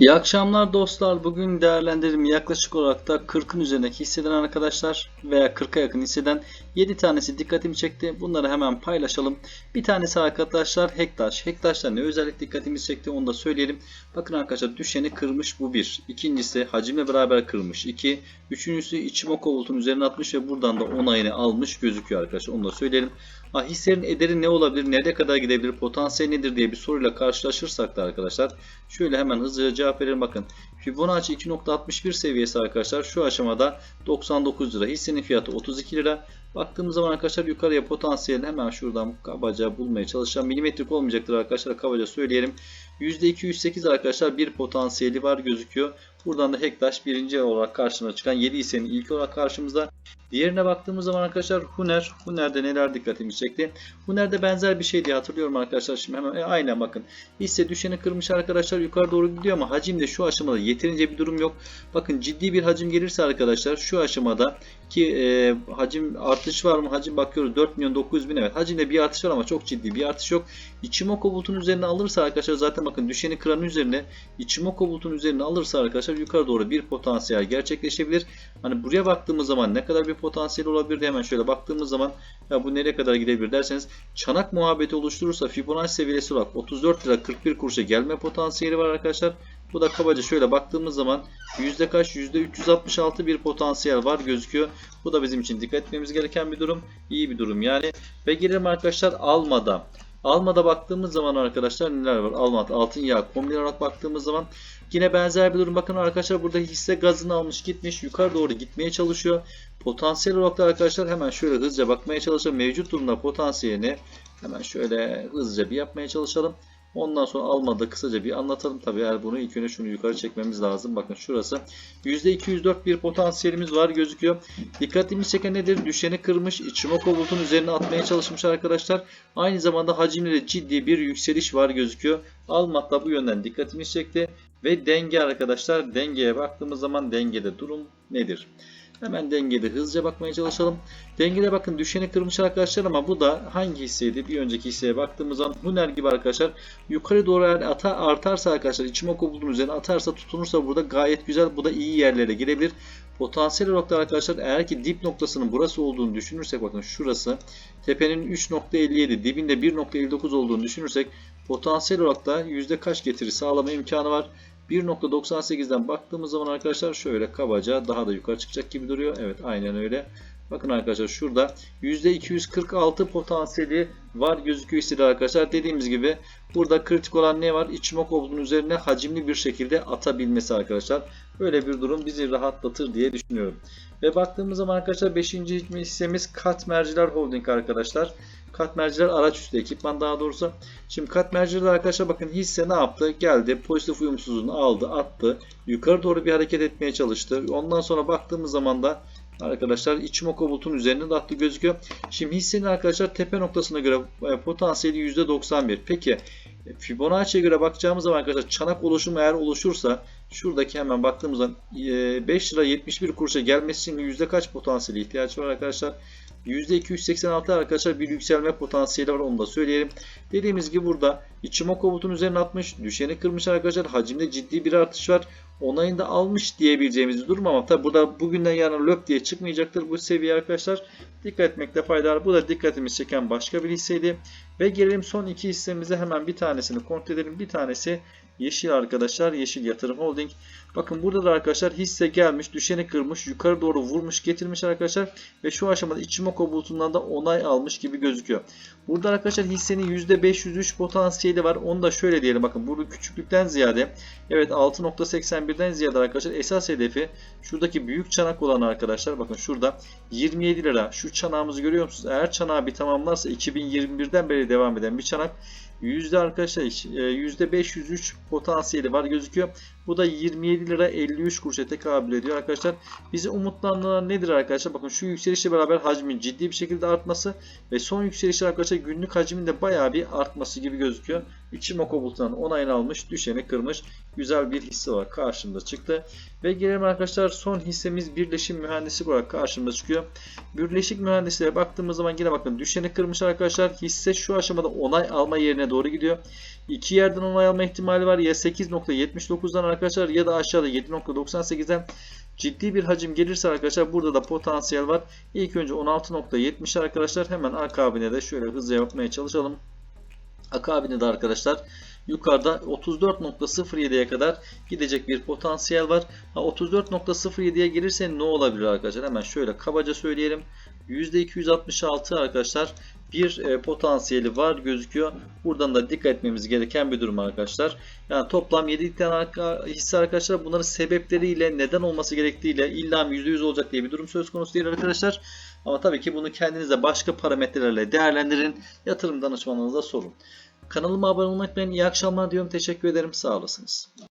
İyi akşamlar dostlar. Bugün değerlendirim yaklaşık olarak da 40'ın üzerindeki hisseden arkadaşlar veya 40'a yakın hisseden 7 tanesi dikkatimi çekti. Bunları hemen paylaşalım. Bir tanesi arkadaşlar Hektaş. Hektaş'ta ne özellik dikkatimizi çekti onu da söyleyelim. Bakın arkadaşlar düşeni kırmış bu bir. İkincisi hacimle beraber kırmış. 2. Üçüncüsü Ichimoku voltun üzerine atmış ve buradan da onayını almış gözüküyor arkadaşlar. Onu da söyleyelim. Ha, hissenin ederi ne olabilir, nereye kadar gidebilir, potansiyel nedir diye bir soruyla karşılaşırsak da arkadaşlar şöyle hemen hızlıca cevap verelim bakın. Fibonacci 2.61 seviyesi arkadaşlar şu aşamada 99 lira. Hissenin fiyatı 32 lira. Baktığımız zaman arkadaşlar yukarıya potansiyel hemen şuradan kabaca bulmaya çalışacağım. Milimetrik olmayacaktır arkadaşlar kabaca söyleyelim. %208 arkadaşlar bir potansiyeli var gözüküyor. Buradan da Hektaş birinci olarak karşımıza çıkan 7 hissenin ilk olarak karşımızda. Diğerine baktığımız zaman arkadaşlar Huner. Huner'de neler dikkatimi çekti. Huner'de benzer bir şey diye hatırlıyorum arkadaşlar. Şimdi hemen e, aynen bakın. Hisse düşeni kırmış arkadaşlar yukarı doğru gidiyor ama hacimde şu aşamada yeterince bir durum yok. Bakın ciddi bir hacim gelirse arkadaşlar şu aşamada ki e, hacim artış var mı? Hacim bakıyoruz 4 milyon 900 bin evet. Hacimde bir artış var ama çok ciddi bir artış yok. Ichimoku bulutun üzerine alırsa arkadaşlar zaten bakın düşeni kıranın üzerine Ichimoku bulutun üzerine alırsa arkadaşlar yukarı doğru bir potansiyel gerçekleşebilir. Hani buraya baktığımız zaman ne kadar bir potansiyel olabilir diye hemen şöyle baktığımız zaman ya bu nereye kadar gidebilir derseniz çanak muhabbeti oluşturursa Fibonacci seviyesi olarak 34 lira 41 kuruşa gelme potansiyeli var arkadaşlar. Bu da kabaca şöyle baktığımız zaman yüzde kaç? Yüzde 366 bir potansiyel var gözüküyor. Bu da bizim için dikkat etmemiz gereken bir durum. İyi bir durum yani. Ve gelelim arkadaşlar almada. Almada baktığımız zaman arkadaşlar neler var? Almat, altın yağ, kombin olarak baktığımız zaman yine benzer bir durum. Bakın arkadaşlar burada hisse gazını almış gitmiş. Yukarı doğru gitmeye çalışıyor. Potansiyel olarak da arkadaşlar hemen şöyle hızlıca bakmaya çalışalım. Mevcut durumda potansiyelini hemen şöyle hızlıca bir yapmaya çalışalım. Ondan sonra almada kısaca bir anlatalım. Tabi eğer bunu ilk önce şunu yukarı çekmemiz lazım. Bakın şurası. %204 bir potansiyelimiz var gözüküyor. Dikkatimi çeken nedir? Düşeni kırmış. Ichimoku bulutun üzerine atmaya çalışmış arkadaşlar. Aynı zamanda hacimde de ciddi bir yükseliş var gözüküyor. Almat'ta bu yönden dikkatimi çekti. Ve denge arkadaşlar. Dengeye baktığımız zaman dengede durum nedir? Hemen dengede hızlıca bakmaya çalışalım. Dengede bakın düşeni kırmış arkadaşlar ama bu da hangi hisseydi? Bir önceki hisseye baktığımız zaman Huner gibi arkadaşlar yukarı doğru eğer ata, artarsa arkadaşlar Ichimoku bulutun üzerine atarsa tutunursa burada gayet güzel. Bu da iyi yerlere girebilir. Potansiyel olarak da arkadaşlar eğer ki dip noktasının burası olduğunu düşünürsek bakın şurası tepenin 3.57 dibinde 1.59 olduğunu düşünürsek potansiyel olarak da yüzde kaç getiri sağlama imkanı var. 1.98'den baktığımız zaman arkadaşlar şöyle kabaca daha da yukarı çıkacak gibi duruyor. Evet aynen öyle. Bakın arkadaşlar şurada %246 potansiyeli var gözüküyor hissede arkadaşlar. Dediğimiz gibi burada kritik olan ne var? Ichimoku bulutun üzerine hacimli bir şekilde atabilmesi arkadaşlar. Böyle bir durum bizi rahatlatır diye düşünüyorum. Ve baktığımız zaman arkadaşlar 5. hissemiz Katmerciler Holding arkadaşlar. Katmerciler araç üstü ekipman daha doğrusu. Şimdi katmerciler arkadaşlar bakın hisse ne yaptı? Geldi pozitif uyumsuzluğunu aldı attı. Yukarı doğru bir hareket etmeye çalıştı. Ondan sonra baktığımız zaman da arkadaşlar Ichimoku bulutun üzerinde de attı gözüküyor. Şimdi hissenin arkadaşlar tepe noktasına göre e, potansiyeli %91. Peki e, Fibonacci'ye göre bakacağımız zaman arkadaşlar çanak oluşumu eğer oluşursa şuradaki hemen baktığımızda 5 lira 71 kuruşa gelmesi için yüzde kaç potansiyeli ihtiyaç var arkadaşlar? %286 arkadaşlar bir yükselme potansiyeli var onu da söyleyelim. Dediğimiz gibi burada Ichimoku bulutun üzerine atmış. Düşeni kırmış arkadaşlar. Hacimde ciddi bir artış var. Onayını da almış diyebileceğimiz bir durum ama tabi burada bugünden yarın löp diye çıkmayacaktır bu seviye arkadaşlar. Dikkat etmekte fayda var. Bu da dikkatimizi çeken başka bir hisseydi. Ve gelelim son iki hissemize hemen bir tanesini kontrol edelim. Bir tanesi Yeşil arkadaşlar. Yeşil Yatırım Holding. Bakın burada da arkadaşlar hisse gelmiş, düşeni kırmış, yukarı doğru vurmuş, getirmiş arkadaşlar. Ve şu aşamada Ichimoku bulutundan da onay almış gibi gözüküyor. Burada arkadaşlar hissenin %503 potansiyeli var. Onu da şöyle diyelim. Bakın burada küçüklükten ziyade evet 6.81'den ziyade arkadaşlar esas hedefi şuradaki büyük çanak olan arkadaşlar. Bakın şurada 27 lira. Şu çanağımızı görüyor musunuz? Eğer çanağı bir tamamlarsa 2021'den beri devam eden bir çanak. Yüzde arkadaşlar %503 potansiyeli var gözüküyor. Bu da 27 lira 53 kuruşa tekabül ediyor arkadaşlar. Bizi umutlandıran nedir arkadaşlar? Bakın şu yükselişle beraber hacmin ciddi bir şekilde artması ve son yükselişler arkadaşlar günlük hacmin de bayağı bir artması gibi gözüküyor. Ichimoku Bulut'tan onayını almış. Düşeni kırmış. Güzel bir hisse olarak karşımıza çıktı. Ve gelelim arkadaşlar son hissemiz birleşim mühendislik olarak karşımıza çıkıyor. Birleşik mühendislere baktığımız zaman yine bakın düşeni kırmış arkadaşlar. Hisse şu aşamada onay alma yerine doğru gidiyor. İki yerden onay alma ihtimali var. Ya 8.79'dan arkadaşlar ya da aşağıda 7.98'den ciddi bir hacim gelirse arkadaşlar burada da potansiyel var. İlk önce 16.70 arkadaşlar hemen akabine de şöyle hızlı yapmaya çalışalım. Akabinde de arkadaşlar yukarıda 34.07'ye kadar gidecek bir potansiyel var. Ha, 34.07'ye gelirse ne olabilir arkadaşlar? Hemen şöyle kabaca söyleyelim. %266 arkadaşlar bir e, potansiyeli var gözüküyor. Buradan da dikkat etmemiz gereken bir durum arkadaşlar. Yani toplam 7 tane hisse arkadaşlar bunların sebepleriyle neden olması gerektiğiyle illa mı %100 olacak diye bir durum söz konusu değil arkadaşlar. Ama tabii ki bunu kendinize başka parametrelerle değerlendirin. Yatırım danışmanınıza sorun. Kanalıma abone olmayı unutmayın. İyi akşamlar diyorum. Teşekkür ederim. Sağ olasınız.